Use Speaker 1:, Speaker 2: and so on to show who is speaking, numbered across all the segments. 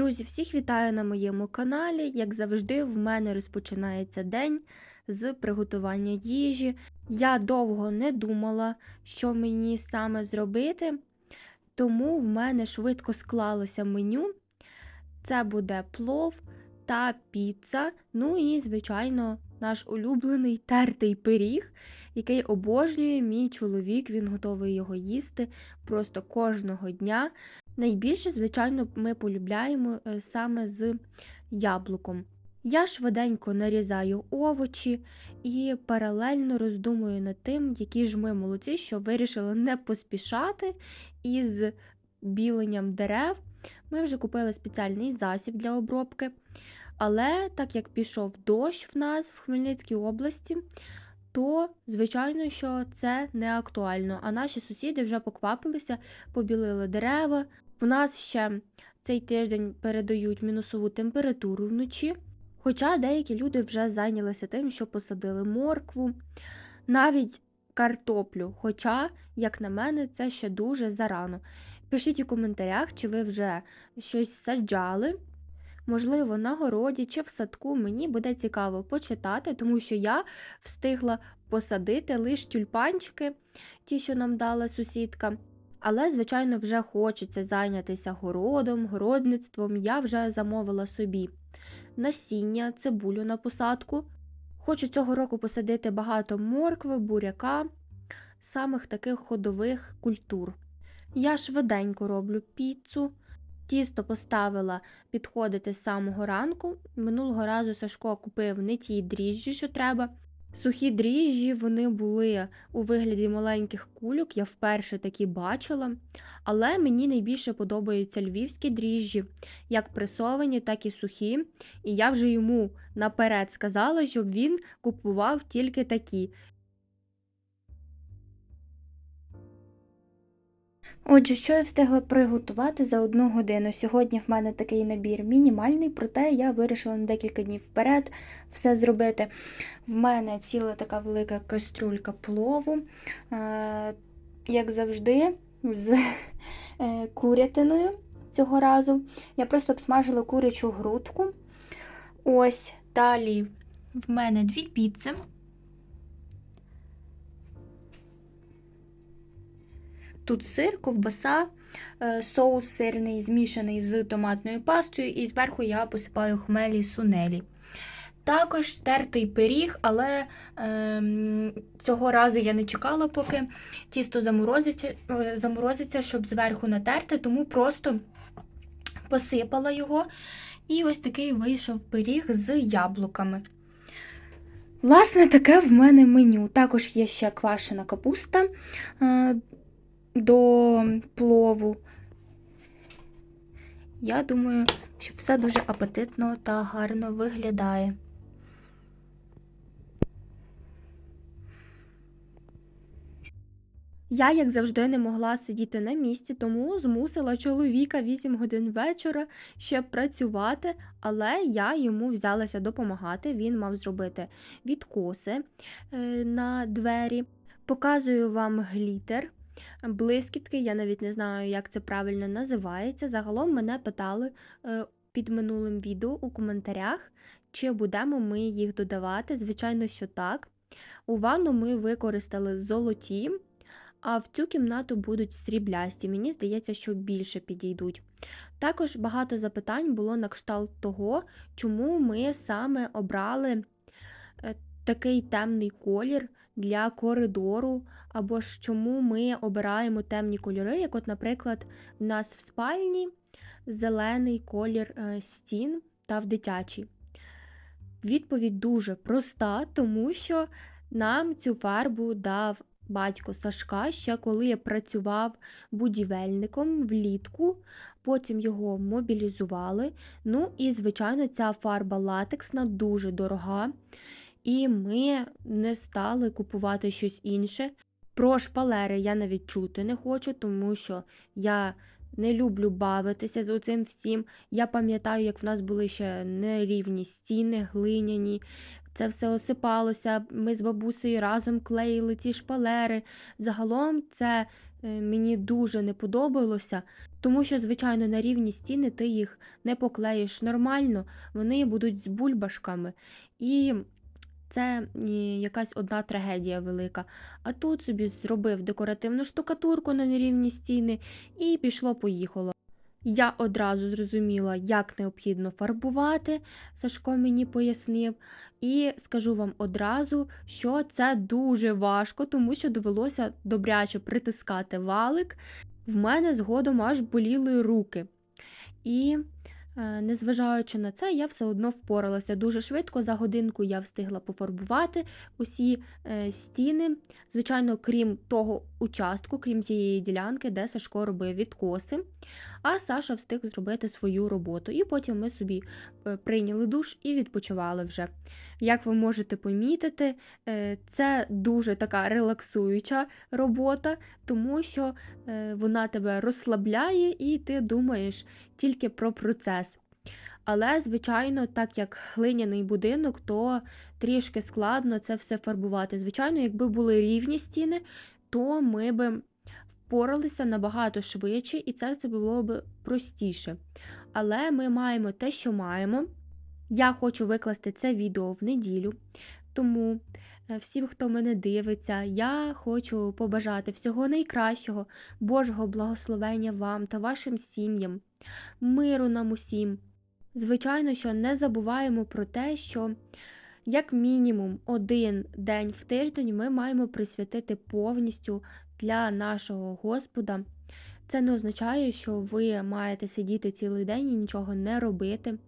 Speaker 1: Друзі, всіх вітаю на моєму каналі. Як завжди, в мене розпочинається день з приготування їжі. Я довго не думала, що мені саме зробити, тому в мене швидко склалося меню. Це буде плов та піца. Ну і, звичайно, наш улюблений тертий пиріг, який обожнює мій чоловік. Він готовий його їсти просто кожного дня. Найбільше, звичайно, ми полюбляємо е, саме з яблуком. Я швиденько нарізаю овочі і паралельно роздумую над тим, які ж ми молодці, що вирішили не поспішати із біленням дерев. Ми вже купили спеціальний засіб для обробки. Але так як пішов дощ в нас в Хмельницькій області, то, звичайно, що це не актуально. А наші сусіди вже поквапилися, побілили дерева. В нас ще цей тиждень передають мінусову температуру вночі. Хоча деякі люди вже зайнялися тим, що посадили моркву, навіть картоплю. Хоча, як на мене, це ще дуже зарано. Пишіть у коментарях, чи ви вже щось саджали. Можливо, на городі чи в садку мені буде цікаво почитати, тому що я встигла посадити лише тюльпанчики, ті, що нам дала сусідка. Але, звичайно, вже хочеться зайнятися городом, городництвом. Я вже замовила собі насіння, цибулю на посадку. Хочу цього року посадити багато моркви, буряка, самих таких ходових культур. Я швиденько роблю піцу. Тісто поставила підходити з самого ранку. Минулого разу Сашко купив не ті дріжджі, що треба. Сухі дріжджі вони були у вигляді маленьких кульок, я вперше такі бачила. Але мені найбільше подобаються львівські дріжджі, як пресовані, так і сухі. І я вже йому наперед сказала, щоб він купував тільки такі. Отже, що я встигла приготувати за одну годину. Сьогодні в мене такий набір мінімальний, проте я вирішила на декілька днів вперед все зробити. В мене ціла така велика кастрюлька плову, е, як завжди, з е, курятиною цього разу. Я просто обсмажила курячу грудку. Ось далі в мене дві піци. Тут сир, ковбаса, е, соус сирний, змішаний з томатною пастою, і зверху я посипаю хмелі сунелі. Також тертий пиріг, але е, цього разу я не чекала, поки тісто заморозиться, е, заморозиться, щоб зверху натерти, тому просто посипала його. І ось такий вийшов пиріг з яблуками. Власне, таке в мене меню. Також є ще квашена капуста. До плову. Я думаю, що все дуже апетитно та гарно виглядає. Я, як завжди, не могла сидіти на місці, тому змусила чоловіка 8 годин вечора ще працювати, але я йому взялася допомагати. Він мав зробити відкоси е, на двері. Показую вам глітер. Блискітки, я навіть не знаю, як це правильно називається. Загалом мене питали е, під минулим відео у коментарях, чи будемо ми їх додавати. Звичайно, що так. У ванну ми використали золоті, а в цю кімнату будуть сріблясті. Мені здається, що більше підійдуть. Також багато запитань було на кшталт того, чому ми саме обрали е, такий темний колір для коридору, або ж чому ми обираємо темні кольори, як, от, наприклад, в нас в спальні зелений колір е, стін та в дитячій. Відповідь дуже проста, тому що нам цю фарбу дав батько Сашка ще коли я працював будівельником влітку, потім його мобілізували. Ну і, звичайно, ця фарба латексна дуже дорога. І ми не стали купувати щось інше. Про шпалери я навіть чути не хочу, тому що я не люблю бавитися з цим всім. Я пам'ятаю, як в нас були ще нерівні стіни, глиняні. Це все осипалося. Ми з бабусею разом клеїли ці шпалери. Загалом це е, мені дуже не подобалося, тому що, звичайно, на рівні стіни ти їх не поклеїш нормально, вони будуть з бульбашками. І це якась одна трагедія велика. А тут собі зробив декоративну штукатурку на нерівні стіни і пішло-поїхало. Я одразу зрозуміла, як необхідно фарбувати, Сашко мені пояснив. І скажу вам одразу, що це дуже важко, тому що довелося добряче притискати валик. В мене згодом аж боліли руки. І Незважаючи на це, я все одно впоралася дуже швидко. За годинку я встигла пофарбувати усі е, стіни. Звичайно, крім того участку, крім тієї ділянки, де Сашко робив відкоси. А Саша встиг зробити свою роботу. І потім ми собі е, прийняли душ і відпочивали вже. Як ви можете помітити, е, це дуже така релаксуюча робота, тому що е, вона тебе розслабляє і ти думаєш тільки про процес. Але, звичайно, так як глиняний будинок, то трішки складно це все фарбувати. Звичайно, якби були рівні стіни, то ми би впоралися набагато швидше, і це все було б простіше. Але ми маємо те, що маємо. Я хочу викласти це відео в неділю, тому е, всім, хто мене дивиться, я хочу побажати всього найкращого, Божого благословення вам та вашим сім'ям, миру нам усім. Звичайно, що не забуваємо про те, що як мінімум один день в тиждень ми маємо присвятити повністю для нашого Господа. Це не означає, що ви маєте сидіти цілий день і нічого не робити.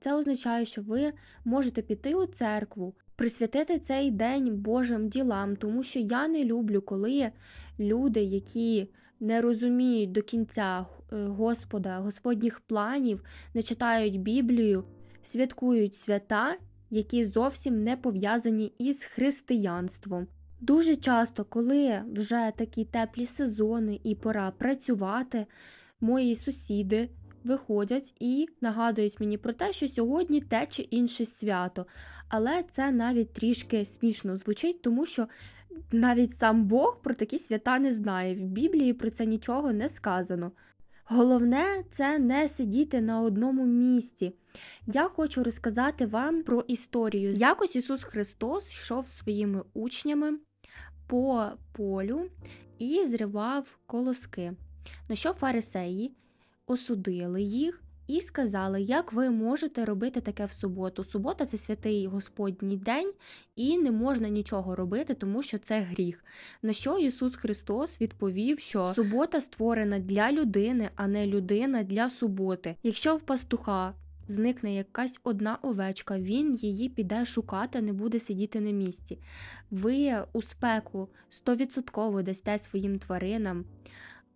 Speaker 1: Це означає, що ви можете піти у церкву, присвятити цей день Божим ділам, тому що я не люблю, коли люди, які не розуміють до кінця е, Господа, Господніх планів, не читають Біблію, святкують свята, які зовсім не пов'язані із християнством. Дуже часто, коли вже такі теплі сезони і пора працювати, мої сусіди виходять і нагадують мені про те, що сьогодні те чи інше свято. Але це навіть трішки смішно звучить, тому що навіть сам Бог про такі свята не знає. В Біблії про це нічого не сказано. Головне це не сидіти на одному місці. Я хочу розказати вам про історію. Якось Ісус Христос йшов своїми учнями по полю і зривав колоски. На що фарисеї осудили їх і сказали, як ви можете робити таке в суботу. Субота це святий Господній день, і не можна нічого робити, тому що це гріх. На що Ісус Христос відповів, що субота створена для людини, а не людина для суботи. Якщо в пастуха зникне якась одна овечка, він її піде шукати, не буде сидіти на місці. Ви у спеку 100% дасте своїм тваринам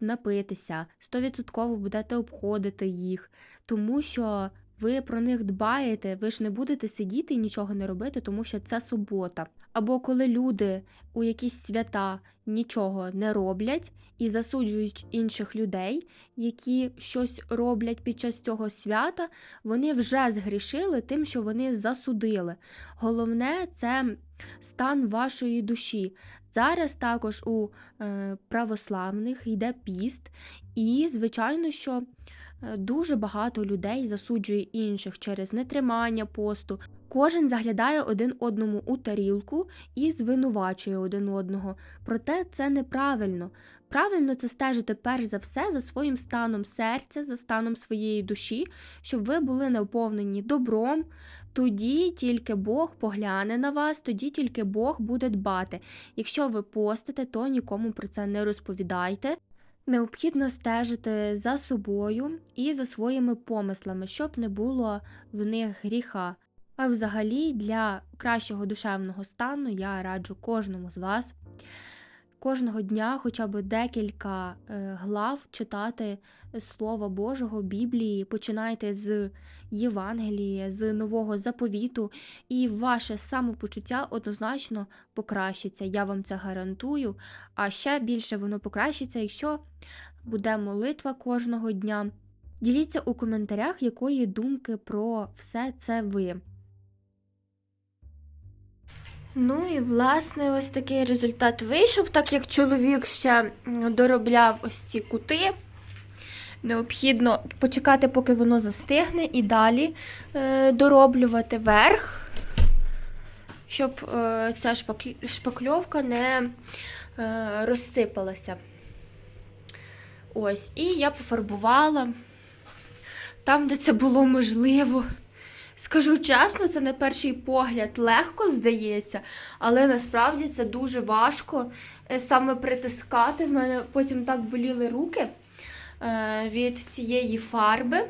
Speaker 1: напитися, 100% будете обходити їх, тому що ви про них дбаєте, ви ж не будете сидіти і нічого не робити, тому що це субота. Або коли люди у якісь свята нічого не роблять і засуджують інших людей, які щось роблять під час цього свята, вони вже згрішили тим, що вони засудили. Головне це стан вашої душі. Зараз також у е, православних йде піст, і, звичайно, що дуже багато людей засуджує інших через нетримання посту. Кожен заглядає один одному у тарілку і звинувачує один одного. Проте це неправильно. Правильно це стежити перш за все за своїм станом серця, за станом своєї душі, щоб ви були наповнені добром. Тоді тільки Бог погляне на вас, тоді тільки Бог буде дбати. Якщо ви постите, то нікому про це не розповідайте. Необхідно стежити за собою і за своїми помислами, щоб не було в них гріха. А взагалі, для кращого душевного стану я раджу кожному з вас кожного дня хоча б декілька е, глав читати Слова Божого, Біблії, починайте з Євангелії, з нового заповіту, і ваше самопочуття однозначно покращиться. Я вам це гарантую. А ще більше воно покращиться, якщо буде молитва кожного дня. Діліться у коментарях, якої думки про все це ви. Ну і власне ось такий результат вийшов, так як чоловік ще доробляв ось ці кути. Необхідно почекати, поки воно застигне, і далі е, дороблювати верх, щоб е, ця шпакль- шпакльовка не е, розсипалася. Ось, і я пофарбувала там, де це було можливо. Скажу чесно, це на перший погляд легко здається, але насправді це дуже важко е, саме притискати. В мене потім так боліли руки е, від цієї фарби.